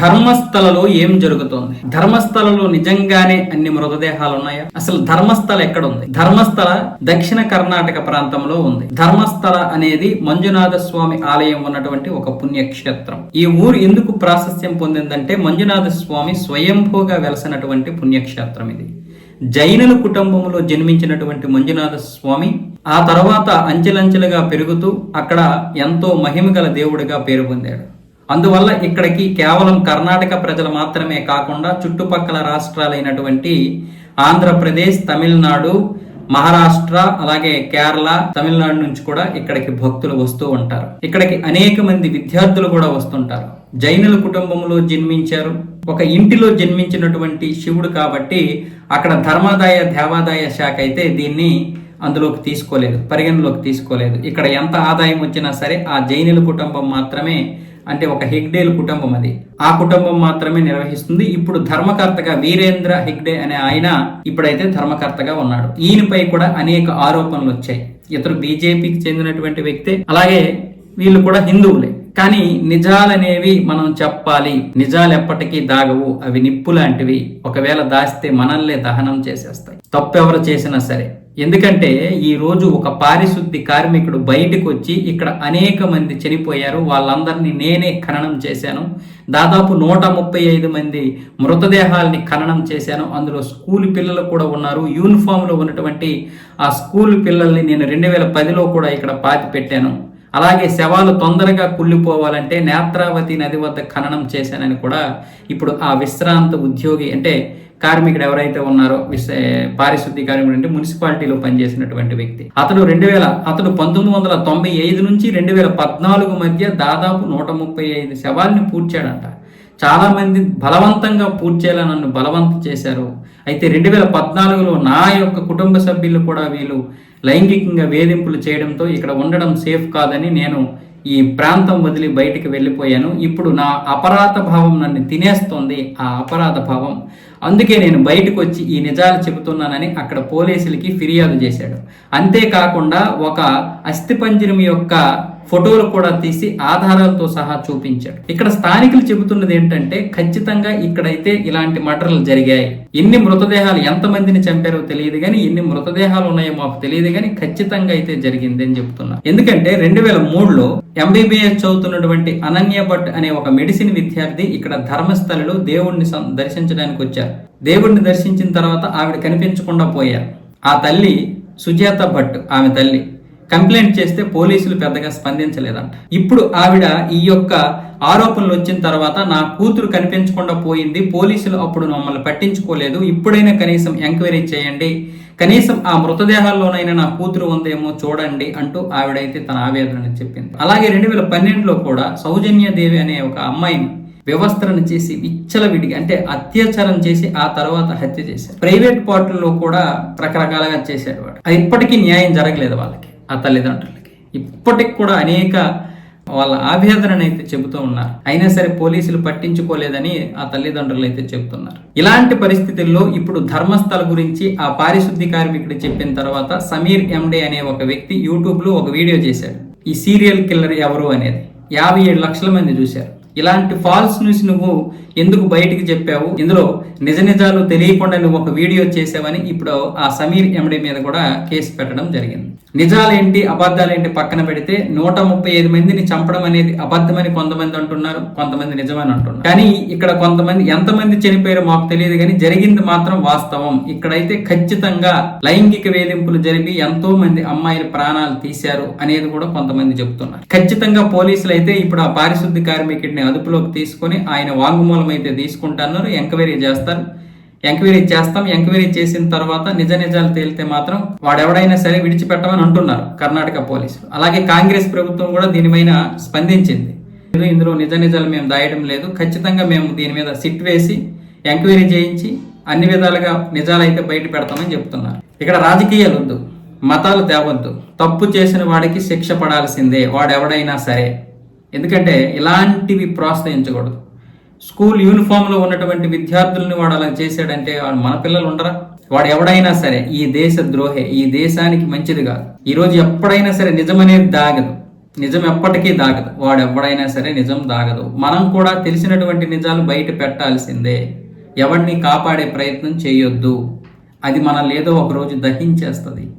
ధర్మస్థలలో ఏం జరుగుతోంది? ధర్మస్థలలో నిజంగానే అన్ని మృతదేహాలు ఉన్నాయా అసలు ధర్మస్థల ఎక్కడ ఉంది ధర్మస్థల దక్షిణ కర్ణాటక ప్రాంతంలో ఉంది. ధర్మస్థల అనేది మంజునాథ స్వామి ఆలయం ఉన్నటువంటి ఒక పుణ్యక్షేత్రం. ఈ ఊరు ఎందుకు ప్రాశస్త్యం పొందిందంటే మంజునాథ స్వామి స్వయంభూగా వెలసినటువంటి పుణ్యక్షేత్రం ఇది. జైనుల కుటుంబంలో జన్మించినటువంటి మంజునాథ స్వామి ఆ తర్వాత అంచెలంచెలుగా పెరుగుతూ అక్కడ ఎంతో మహిమ గల దేవుడిగా పేరు పొందాడు. అందువల్ల ఇక్కడికి కేవలం కర్ణాటక ప్రజలు మాత్రమే కాకుండా చుట్టుపక్కల రాష్ట్రాలైనటువంటి ఆంధ్రప్రదేశ్ తమిళనాడు మహారాష్ట్ర అలాగే కేరళ తమిళనాడు నుంచి కూడా ఇక్కడికి భక్తులు వస్తూ ఉంటారు. ఇక్కడికి అనేక మంది విద్యార్థులు కూడా వస్తుంటారు. జైనుల కుటుంబంలో జన్మించారు. ఒక ఇంటిలో జన్మించినటువంటి శివుడు కాబట్టి అక్కడ ధర్మాదాయ దేవాదాయ శాఖ అయితే దీన్ని అందులోకి తీసుకోలేదు పరిగణలోకి తీసుకోలేదు. ఇక్కడ ఎంత ఆదాయం వచ్చినా సరే ఆ జైనుల కుటుంబం మాత్రమే అంటే ఒక హెగ్డేల్ కుటుంబం అది. ఆ కుటుంబం మాత్రమే నిర్వహిస్తుంది. ఇప్పుడు ధర్మకర్తగా వీరేంద్ర హెగ్డే అనే ఆయన ఇప్పుడైతే ధర్మకర్తగా ఉన్నాడు. ఈయనపై కూడా అనేక ఆరోపణలు వచ్చాయి. ఇతరు బీజేపీకి చెందినటువంటి వ్యక్తే. అలాగే వీళ్ళు కూడా హిందువులే. కానీ నిజాలనేవి మనం చెప్పాలి. నిజాలు ఎప్పటికీ దాగవు. అవి నిప్పు లాంటివి ఒకవేళ దాస్తే మనల్నే దహనం చేసేస్తాయి. తప్పెవరు చేసినా సరే. ఎందుకంటే ఈరోజు ఒక పారిశుద్ధి కార్మికుడు బయటకు వచ్చి ఇక్కడ అనేక మంది చనిపోయారు. వాళ్ళందరినీ నేనే ఖననం చేశాను. దాదాపు నూట ముప్పై ఐదు మంది మృతదేహాల్ని ఖననం చేశాను. అందులో స్కూల్ పిల్లలు కూడా ఉన్నారు. యూనిఫామ్లో ఉన్నటువంటి ఆ స్కూల్ పిల్లల్ని నేను రెండు వేల పదిలో కూడా ఇక్కడ పాతి పెట్టాను అలాగే శవాలు తొందరగా కుళ్ళిపోవాలంటే నేత్రావతి నది వద్ద ఖననం చేశానని కూడా ఇప్పుడు ఆ విశ్రాంత ఉద్యోగి అంటే కార్మికుడు ఎవరైతే ఉన్నారో విశ పారిశుద్ధి కార్మికుడు అంటే మున్సిపాలిటీలో పనిచేసినటువంటి వ్యక్తి. అతడు రెండు వేల అతడు పంతొమ్మిది వందల తొంభై ఐదు నుంచి రెండు వేల పద్నాలుగు మధ్య దాదాపు నూట ముప్పై ఐదు శవాల్ని పూడ్చాడంట. చాలామంది బలవంతంగా పూడ్చేలా నన్ను బలవంతం చేశారు. అయితే రెండు వేల పద్నాలుగులో నా యొక్క కుటుంబ సభ్యులు కూడా వీళ్ళు లైంగికంగా వేధింపులు చేయడంతో ఇక్కడ ఉండడం సేఫ్ కాదని నేను ఈ ప్రాంతం వదిలి బయటికి వెళ్ళిపోయాను. ఇప్పుడు నా అపరాధ భావం నన్ను తినేస్తోంది. ఆ అపరాధ భావం అందుకే నేను బయటకు వచ్చి ఈ నిజాలు చెబుతున్నానని అక్కడ పోలీసులకి ఫిర్యాదు చేశాడు. అంతేకాకుండా ఒక అస్థిపంజరం యొక్క ఫోటోలు కూడా తీసి ఆధారాలతో సహా చూపించాడు. ఇక్కడ స్థానికులు చెబుతున్నది ఏంటంటే ఖచ్చితంగా ఇక్కడైతే ఇలాంటి మటర్లు జరిగాయి. ఎన్ని మృతదేహాలు ఎంతమందిని చంపారో తెలియదు కానీ ఎన్ని మృతదేహాలు ఉన్నాయో మాకు తెలియదు కానీ ఖచ్చితంగా అయితే జరిగింది అని చెప్తున్నా ఎందుకంటే రెండు వేల మూడులో ఎంబీబీఎస్ చదువుతున్నటువంటి అనన్య భట్ అనే ఒక మెడిసిన్ విద్యార్థి ఇక్కడ ధర్మస్థలిలో దేవుణ్ణి దర్శించడానికి వచ్చారు. దేవుణ్ణి దర్శించిన తర్వాత ఆవిడ కనిపించకుండా పోయారు. ఆ తల్లి సుజాత భట్ ఆమె తల్లి. కంప్లైంట్ చేస్తే పోలీసులు పెద్దగా స్పందించలేదంట. ఇప్పుడు ఆవిడ ఈ యొక్క ఆరోపణలు వచ్చిన తర్వాత నా కూతురు కనిపించకుండా పోయింది పోలీసులు అప్పుడు మమ్మల్ని పట్టించుకోలేదు ఇప్పుడైనా కనీసం ఎంక్వైరీ చేయండి కనీసం ఆ మృతదేహాల్లోనైనా నా కూతురు ఉందేమో చూడండి అంటూ ఆవిడైతే తన ఆవేదన చెప్పింది. అలాగే రెండు వేల పన్నెండులో కూడా సౌజన్య దేవి అనే ఒక అమ్మాయిని వ్యవస్థలను చేసి విచ్చలవిడిగా అంటే అత్యాచారం చేసి ఆ తర్వాత హత్య చేశారు. ప్రైవేట్ పార్టీల్లో కూడా రకరకాలుగా చేశాడు వాడు. అది ఇప్పటికీ న్యాయం జరగలేదు వాళ్ళకి ఆ తల్లిదండ్రులకి. ఇప్పటికి కూడా అనేక వాళ్ళ ఆవేదనను అయితే చెబుతూ ఉన్నారు. అయినా సరే పోలీసులు పట్టించుకోలేదని ఆ తల్లిదండ్రులు అయితే చెబుతున్నారు. ఇలాంటి పరిస్థితుల్లో ఇప్పుడు ధర్మస్థల గురించి ఆ పారిశుద్ధి కార్మికుడు చెప్పిన తర్వాత సమీర్ ఎండే అనే ఒక వ్యక్తి యూట్యూబ్లో ఒక వీడియో చేశాడు. ఈ సీరియల్ కిల్లర్ ఎవరు అనేది యాభై ఏడు లక్షల మంది చూశారు. ఇలాంటి ఫాల్స్ న్యూస్ నువ్వు ఎందుకు బయటికి చెప్పావు? ఇందులో నిజ నిజాలు తెలియకుండా నువ్వు ఒక వీడియో చేసావని ఇప్పుడు ఆ సమీర్ ఎండి మీద కూడా కేసు పెట్టడం జరిగింది. నిజాలేంటి అబద్ధాలేంటి పక్కన పెడితే నూట ముప్పై ఐదు మందిని చంపడం అనేది అబద్ధమని కొంతమంది అంటున్నారు కొంతమంది నిజమని అంటున్నారు. కానీ ఇక్కడ కొంతమంది ఎంతమంది చనిపోయారో మాకు తెలియదు కానీ జరిగింది మాత్రం వాస్తవం. ఇక్కడైతే ఖచ్చితంగా లైంగిక వేధింపులు జరిపి ఎంతో మంది అమ్మాయిల ప్రాణాలు తీశారు అనేది కూడా కొంతమంది చెబుతున్నారు. ఖచ్చితంగా పోలీసులు అయితే ఇప్పుడు ఆ పారిశుద్ధ కార్మికుడిని అదుపులోకి తీసుకొని ఆయన వాంగ్మూలం అయితే తీసుకుంటున్నారు ఎంక్వైరీ చేస్తారు. ఎంక్వైరీ చేస్తాం. ఎంక్వైరీ చేసిన తర్వాత నిజ నిజాలు తేలితే మాత్రం వాడెవడైనా సరే విడిచిపెట్టమని అంటున్నారు కర్ణాటక పోలీసులు. అలాగే కాంగ్రెస్ ప్రభుత్వం కూడా దీనిపైన స్పందించింది. ఇందులో నిజ నిజాలు మేము దాయడం లేదు. ఖచ్చితంగా మేము దీని మీద సిట్ వేసి ఎంక్వైరీ చేయించి అన్ని విధాలుగా నిజాలైతే బయట పెడతామని చెప్తున్నారు. ఇక్కడ రాజకీయాలు వద్దు. మతాలు తేవద్దు. తప్పు చేసిన వాడికి శిక్ష పడాల్సిందే వాడెవడైనా సరే. ఎందుకంటే ఇలాంటివి ప్రోత్సహించకూడదు. స్కూల్ యూనిఫామ్లో ఉన్నటువంటి విద్యార్థుల్ని వాడు అలా చేశాడంటే వాడు మన పిల్లలు ఉండరా? వాడు ఎవడైనా సరే ఈ దేశ ద్రోహే ఈ దేశానికి మంచిది కాదు. ఈ రోజు ఎప్పుడైనా సరే నిజమనేది దాగదు. నిజం ఎప్పటికీ దాగదు. వాడు ఎవడైనా సరే నిజం దాగదు. మనం కూడా తెలిసినటువంటి నిజాలు బయట పెట్టాల్సిందే. ఎవరిని కాపాడే ప్రయత్నం చేయొద్దు. అది మనల్ని ఏదో ఒక రోజు దహించేస్తుంది.